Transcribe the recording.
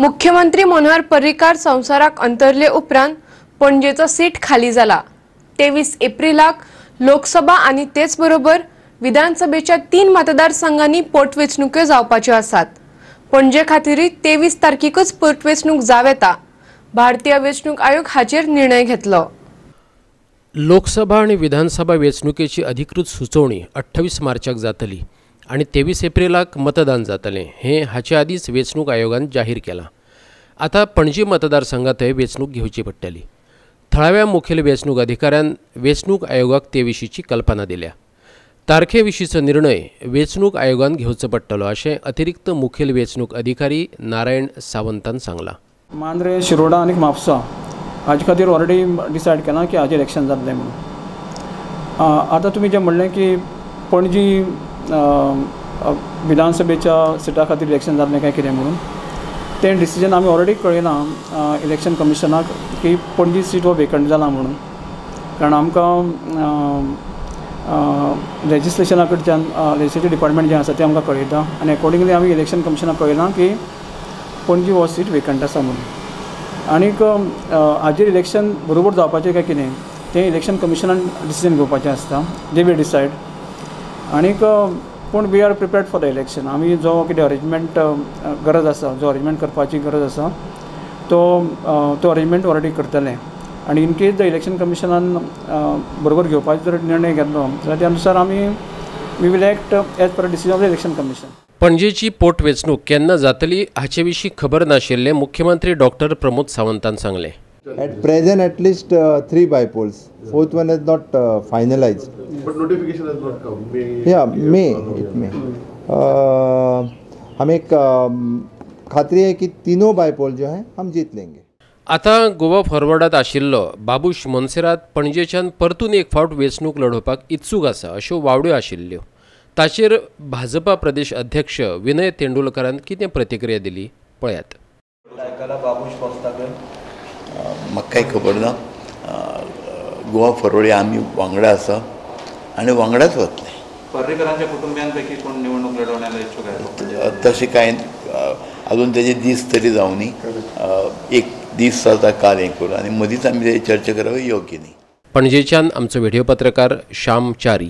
मुख्यमंत्री मनोहर पर्रीकार संवसाराक अंतरले उपरांत पणजेचो सीट खाली जाला. तेवीस एप्रिलाक लोकसभा आनी तेच बरोबर विधानसभेच्या तीन मतदारसंघांनी पोटवेंचणुक्यो जावपाच्यो आसात. पणजे खातीरय तेवीस तारखेकच पोटवेंचणूक जाव येता भारतीय वेंचणूक आयोग हाचेर निर्णय घेतलो. लोकसभा आणि विधानसभा वेंचणुकेची अधिकृत सुचोवणी अठ्ठावीस मार्चाक जातली. आणि तेवीस एप्रिलाक मतदान जातलें. हें हाचे आदींच वेंचणूक आयोगान जाहीर केलां. आतां पणजी मतदारसंघांतय वेंचणूक घेवची पडटली थळाव्या मुखेल वेंचणूक अधिकाऱ्यान वेंचणूक आयोगाक ते विशींची कल्पना दिल्या. तारखे विशींचो निर्णय वेंचणूक आयोगान घेवचो पडटलो अशें अतिरिक्त मुखेल वेंचणूक अधिकारी नारायण सावंतान सांगलां. मांद्रे शिरोडा आनी म्हापसा हाजे खातीर ऑलरेडी डिसायड केलां की हाजेर इलेक्शन जातलें म्हणून. आ, आतां तुमी जें म्हणलें की पणजी विधानसभेच्या सिटा खातीर इलेक्शन जातलें काय कितें म्हणून. तें डिसिजन आमी ऑलरेडी कळयलां इलेक्शन कमिशनाक की पणजी सीट हो वेकंट जाला म्हणून. कारण आमकां लेजिस्लेशना कडच्यान लेजिस्लेटिव्ह डिपार्टमेंट जें आसा तें आमकां कळयता. आनी अकॉर्डिंगली आमी इलेक्शन कमिशनाक कळयलां की पणजी हो सीट वेकंट आसा म्हणून. आनीक हाजेर इलेक्शन बरोबर जावपाचें काय कितें तें इलेक्शन कमिशनान डिसिजन घेवपाचें आसता. दे वील डिसायड आनीक पूण we are prepared for the election आमी जो कितें अरेंजमेंट गरज आसा जो अरेंजमेंट करपाची गरज आसा तो तो अरेंजमेंट ऑलरेडी करतले. आनी इन केस द इलेक्शन कमिशनान बरोबर घेवपाचो जर निर्णय घेतलो जाल्यार त्या अनुसार आमी we will act as per decision of the election commission पणजेची पोटवेंचणूक केन्ना जातली हाचे विशीं खबर नाशिल्लें मुख्यमंत्री डॉक्टर प्रमोद सावंतान सांगलें. At present, at least uh, three bipoles. Fourth one is not uh, finalized. But notification has not come. May Yeah, may it may. Uh, हमें एक um, खात्री है कि तीनों बाइपोल जो हैं हम जीत लेंगे आतां गोवा फॉरवर्डात आशिल्लो बाबूश मोन्सेरात पणजेच्यान परतून एक फावट वेंचणूक लडोवपाक इत्सूक आसा अश्यो वावड्यो आशिल्ल्यो ताचेर भाजपा प्रदेश अध्यक्ष विनय तेंडुलकरान कितें प्रतिक्रिया दिली पळयात म्हाका कांय खबर ना गोवा फॉरवर्ड आमी वांगडा आसा आनी वांगडाच वतले पर्रेकरांच्या कुटुंबियांपैकी कोण निवडणूक लढवण्याला इच्छुक आहे? तशें कांय अजून तेजे दीस तरी जावनी एक दीस जाता काल हें करून आनी मदींच आमी तेजी चर्चा करप योग्य न्ही. पणजेच्यान आमचो व्हिडिओ पत्रकार श्याम च्यारी